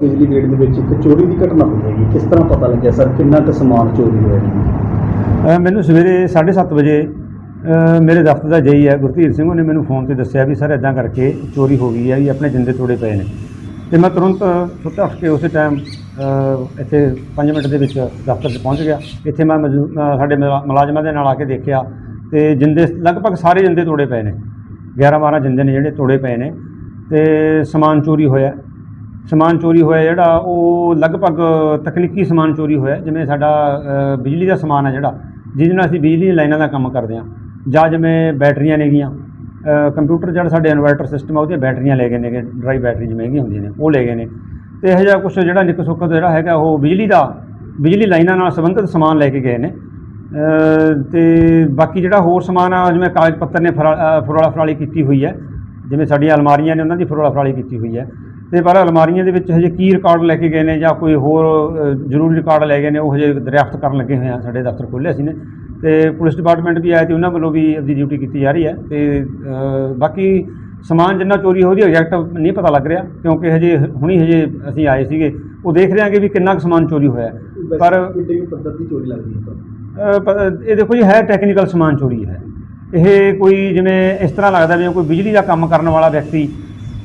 ਬਿਜਲੀ ਗੇਟ ਦੇ ਵਿੱਚ ਇੱਕ ਚੋਰੀ ਦੀ ਘਟਨਾ ਹੋਈ ਹੈਗੀ। ਕਿਸ ਤਰ੍ਹਾਂ ਪਤਾ ਲੱਗਿਆ ਸਰ? ਕਿੰਨਾ ਕੁ ਸਮਾਨ ਚੋਰੀ ਹੋਇਆ ਜੀ? ਅ, ਮੈਨੂੰ ਸਵੇਰੇ 7:30 ਵਜੇ ਅ, ਮੇਰੇ ਦਫ਼ਤਰ ਦਾ ਜਈ ਹੈ ਗੁਰਧੀਰ ਸਿੰਘ ਉਹਨੇ ਮੈਨੂੰ ਫੋਨ ਤੇ ਦੱਸਿਆ ਵੀ ਸਰ ਇਦਾਂ ਕਰਕੇ ਚੋਰੀ ਹੋ ਗਈ ਹੈ ਵੀ ਆਪਣੇ ਜਿੰਦੇ ਤੋੜੇ ਪਏ ਨੇ। ਤੇ ਮੈਂ ਤੁਰੰਤ ਸੁੱਤਾ ਉੱਠ ਕੇ ਉਸੇ ਟਾਈਮ ਇੱਥੇ 5 ਮਿੰਟ ਦੇ ਵਿੱਚ ਦਫ਼ਤਰ 'ਚ ਪਹੁੰਚ ਗਿਆ। ਇੱਥੇ ਮੈਂ ਮੌਜੂ- ਅ, ਸਾਡੇ ਮੁਲਾ- ਮੁਲਾਜ਼ਮਾਂ ਦੇ ਨਾਲ ਆ ਕੇ ਦੇਖਿਆ ਤੇ ਜਿੰਦੇ ਲਗਭਗ ਸਾਰੇ ਜਿੰਦੇ ਤੋੜੇ ਪਏ ਨੇ। 11 12 ਜਿੰਦੇ ਨੇ ਜਿਹੜੇ ਤੋੜੇ ਪਏ ਨੇ ਤੇ ਸਮਾਨ ਚੋਰੀ ਹੋਇਆ। ਸਮਾਨ ਚੋਰੀ ਹੋਇਆ ਜਿਹੜਾ ਉਹ ਲਗਭਗ ਤਕਨੀਕੀ ਸਮਾਨ ਚੋਰੀ ਹੋਇਆ ਜਿਵੇਂ ਸਾਡਾ ਬਿਜਲੀ ਦਾ ਸਮਾਨ ਹੈ ਜਿਹੜਾ ਜਿਹਦੇ ਨਾਲ ਅਸੀਂ ਬਿਜਲੀ ਦੀਆਂ ਲਾਈਨਾਂ ਦਾ ਕੰਮ ਕਰਦੇ ਹਾਂ ਜਾਂ ਜਿਵੇਂ ਬੈਟਰੀਆਂ ਨੇਗੀਆਂ ਕੰਪਿਊਟਰ ਜਿਹੜਾ ਸਾਡੇ ਇਨਵਰਟਰ ਸਿਸਟਮ ਆ ਉਹਦੀਆਂ ਬੈਟਰੀਆਂ ਲੈ ਗਏ ਨੇਗੇ ਡਰਾਈ ਬੈਟਰੀ ਜਿਵੇਂ ਮਹਿੰਗੀਆਂ ਹੁੰਦੀਆਂ ਨੇ ਉਹ ਲੈ ਗਏ ਨੇ। ਤੇ ਇਹੋ ਜਿਹਾ ਕੁਝ ਜਿਹੜਾ ਨਿੱਕ ਸੁੱਕ ਜਿਹੜਾ ਹੈਗਾ ਉਹ ਬਿਜਲੀ ਦਾ ਬਿਜਲੀ ਲਾਈਨਾਂ ਨਾਲ ਸੰਬੰਧਿਤ ਸਮਾਨ ਲੈ ਕੇ ਗਏ ਨੇ। ਅ, ਤੇ ਬਾਕੀ ਜਿਹੜਾ ਹੋਰ ਸਮਾਨ ਆ ਜਿਵੇਂ ਕਾਗਜ਼ ਪੱਤਰ ਨੇ ਫਰਾ- ਅ, ਫਰਾਲੀ ਕੀਤੀ ਹੋਈ ਹੈ ਜਿਵੇਂ ਸਾਡੀਆਂ ਅਲਮਾਰੀਆਂ ਨੇ ਉਹਨਾਂ ਦੀ ਫਰੋਲਾ ਫਰਾਲੀ ਕੀਤੀ ਹੋਈ ਹੈ। ਤੇ ਪਰ ਅਲਮਾਰੀਆਂ ਦੇ ਵਿੱਚ ਹਜੇ ਕੀ ਰਿਕਾਰਡ ਲੈ ਕੇ ਗਏ ਨੇ ਜਾਂ ਕੋਈ ਹੋਰ ਜ਼ਰੂਰੀ ਰਿਕਾਰਡ ਲੈ ਗਏ ਨੇ ਉਹ ਹਜੇ ਦਰਿਆਫਤ ਕਰਨ ਲੱਗੇ ਹੋਏ ਆ ਸਾਡੇ ਦਫ਼ਤਰ ਖੋਲ੍ਹੇ ਅਸੀਂ ਨੇ। ਤੇ ਪੁਲਿਸ ਡਿਪਾਰਟਮੈਂਟ ਵੀ ਆਇਆ ਤੇ ਉਹਨਾਂ ਵੱਲੋਂ ਵੀ ਆਪਦੀ ਡਿਊਟੀ ਕੀਤੀ ਜਾ ਰਹੀ ਹੈ। ਤੇ ਬਾਕੀ ਸਮਾਨ ਜਿੰਨਾ ਚੋਰੀ ਹੋ ਉਹਦੀ ਐਗਜ਼ੈਕਟ ਨਹੀਂ ਪਤਾ ਲੱਗ ਰਿਹਾ ਕਿਉਂਕਿ ਹਜੇ ਹੁਣੀ ਹਜੇ ਅਸੀਂ ਆਏ ਸੀਗੇ ਉਹ ਦੇਖ ਰਹੇ ਕਿ ਵੀ ਕਿੰਨਾ ਕੁ ਸਮਾਨ ਚੋਰੀ ਹੋਇਆ। ਪਰ ਕਿੰਨੇ ਪੱਧਰ ਦੀ ਚੋਰੀ ਲੱਗਦੀ ਹੈ ਇਹ ਦੇਖੋ ਜੀ ਹੈ ਟੈਕਨੀਕਲ ਸਮਾਨ ਚੋਰੀ ਹੈ। ਇਹ ਕੋਈ ਜਿਵੇਂ ਇਸ ਤਰ੍ਹਾਂ ਲੱਗਦਾ ਵੀ ਕੋਈ ਬਿਜਲੀ ਦਾ ਕੰਮ ਕਰਨ ਵਾਲਾ ਵਿਅਕਤੀ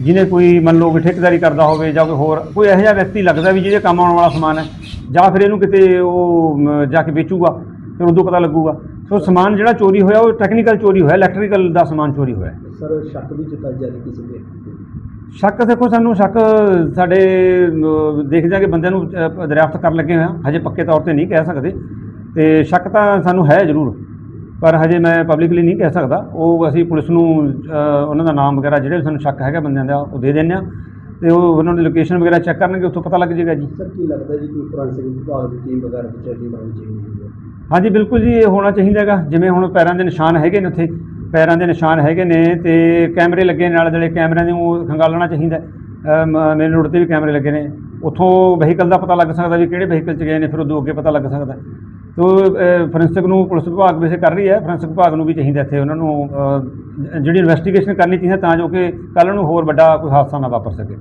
ਜਿਹਨੇ ਕੋਈ ਮੰਨ ਲਓ ਕਿ ਠੇਕੇਦਾਰੀ ਕਰਦਾ ਹੋਵੇ ਜਾਂ ਕੋਈ ਹੋਰ ਕੋਈ ਇਹੋ ਜਿਹਾ ਵਿਅਕਤੀ ਲੱਗਦਾ ਵੀ ਜਿਹਦੇ ਕੰਮ ਆਉਣ ਵਾਲਾ ਸਮਾਨ ਹੈ ਜਾਂ ਫਿਰ ਇਹਨੂੰ ਕਿਤੇ ਉਹ ਜਾ ਕੇ ਵੇਚੂਗਾ ਫਿਰ ਉਦੋਂ ਪਤਾ ਲੱਗੂਗਾ। ਸੋ ਸਮਾਨ ਜਿਹੜਾ ਚੋਰੀ ਹੋਇਆ ਉਹ ਟੈਕਨੀਕਲ ਚੋਰੀ ਹੋਇਆ ਇਲੈਕਟ੍ਰੀਕਲ ਦਾ ਸਮਾਨ ਚੋਰੀ ਹੋਇਆ। ਸਰ ਸ਼ੱਕ ਵੀ ਜਤਾਈ ਜਾ ਰਹੀ ਕਿਸੇ ਦੇ ਸ਼ੱਕ ਦੇਖੋ ਸਾਨੂੰ ਸ਼ੱਕ ਸਾਡੇ ਦੇਖ ਜਾ ਕੇ ਬੰਦਿਆਂ ਨੂੰ ਦਰਿਆਫਤ ਕਰਨ ਲੱਗੇ ਹੋਏ ਹਾਂ। ਹਜੇ ਪੱਕੇ ਤੌਰ ਤੇ ਨਹੀਂ ਕਹਿ ਸਕਦੇ। ਤੇ ਸ਼ੱਕ ਤਾਂ ਸਾਨੂੰ ਹੈ ਜ਼ਰੂਰ। ਪਰ ਹਜੇ ਮੈਂ ਪਬਲਿਕਲੀ ਨਹੀਂ ਕਹਿ ਸਕਦਾ। ਉਹ ਅਸੀਂ ਪੁਲਿਸ ਨੂੰ ਉਹਨਾਂ ਦਾ ਨਾਮ ਵਗੈਰਾ ਜਿਹੜੇ ਸਾਨੂੰ ਸ਼ੱਕ ਹੈਗਾ ਬੰਦਿਆਂ ਦਾ ਉਹ ਦੇ ਦਿੰਦੇ ਆ ਤੇ ਉਹ ਉਹਨਾਂ ਦੀ ਲੋਕੇਸ਼ਨ ਵਗੈਰਾ ਚੈੱਕ ਕਰਨਗੇ ਉੱਥੋਂ ਪਤਾ ਲੱਗ ਜਾਏਗਾ ਜੀ। ਸਰ ਕੀ ਲੱਗਦਾ ਜੀ ਕੋਈ ਫੋਰੈਂਸਿਕ ਵਿਭਾਗ ਦੀ ਟੀਮ ਵਗੈਰਾ ਚੈਕਿੰਗ ਹੋਣੀ ਚਾਹੀਦੀ ਹੈ? ਹਾਂਜੀ ਬਿਲਕੁਲ ਜੀ ਇਹ ਹੋਣਾ ਚਾਹੀਦਾ ਹੈਗਾ। ਜਿਵੇਂ ਹੁਣ ਪੈਰਾਂ ਦੇ ਨਿਸ਼ਾਨ ਹੈਗੇ ਨੇ ਉੱਥੇ ਪੈਰਾਂ ਦੇ ਨਿਸ਼ਾਨ ਹੈਗੇ ਨੇ ਤੇ ਕੈਮਰੇ ਲੱਗੇ ਨੇ ਨਾਲ ਜਿਹੜੇ ਕੈਮਰਿਆਂ ਉਹ ਖੰਗਾਲਣਾ ਚਾਹੀਦਾ ਮੇਨ ਰੋਡ ਤੇ ਵੀ ਕੈਮਰੇ ਲੱਗੇ ਨੇ। ਉੱਥੋਂ ਵਹੀਕਲ ਦਾ ਪਤਾ ਲੱਗ ਸਕਦਾ ਵੀ ਕਿਹੜੇ ਵਹੀਕਲ 'ਚ ਗਏ ਨੇ ਫਿਰ ਉਦੋਂ ਅੱਗੇ ਪਤਾ ਲੱਗ ਸਕਦਾ ਤੋ ਫੋਰੈਂਸਿਕ ਨੂੰ ਪੁਲਿਸ ਵਿਭਾਗ ਵੈਸੇ ਕਰ ਰਹੀ ਹੈ ਫੋਰੈਂਸਿਕ ਵਿਭਾਗ ਨੂੰ ਵੀ ਚਾਹੀਦਾ ਇੱਥੇ, ਉਹਨਾਂ ਨੂੰ ਜਿਹੜੀ ਇਨਵੈਸਟੀਗੇਸ਼ਨ ਕਰਨੀ ਚਾਹੀਦੀ ਹੈ ਤਾਂ ਜੋ ਕਿ ਕੱਲ੍ਹ ਨੂੰ ਹੋਰ ਵੱਡਾ ਕੋਈ ਹਾਦਸਾ ਨਾ ਵਾਪਰ ਸਕੇ।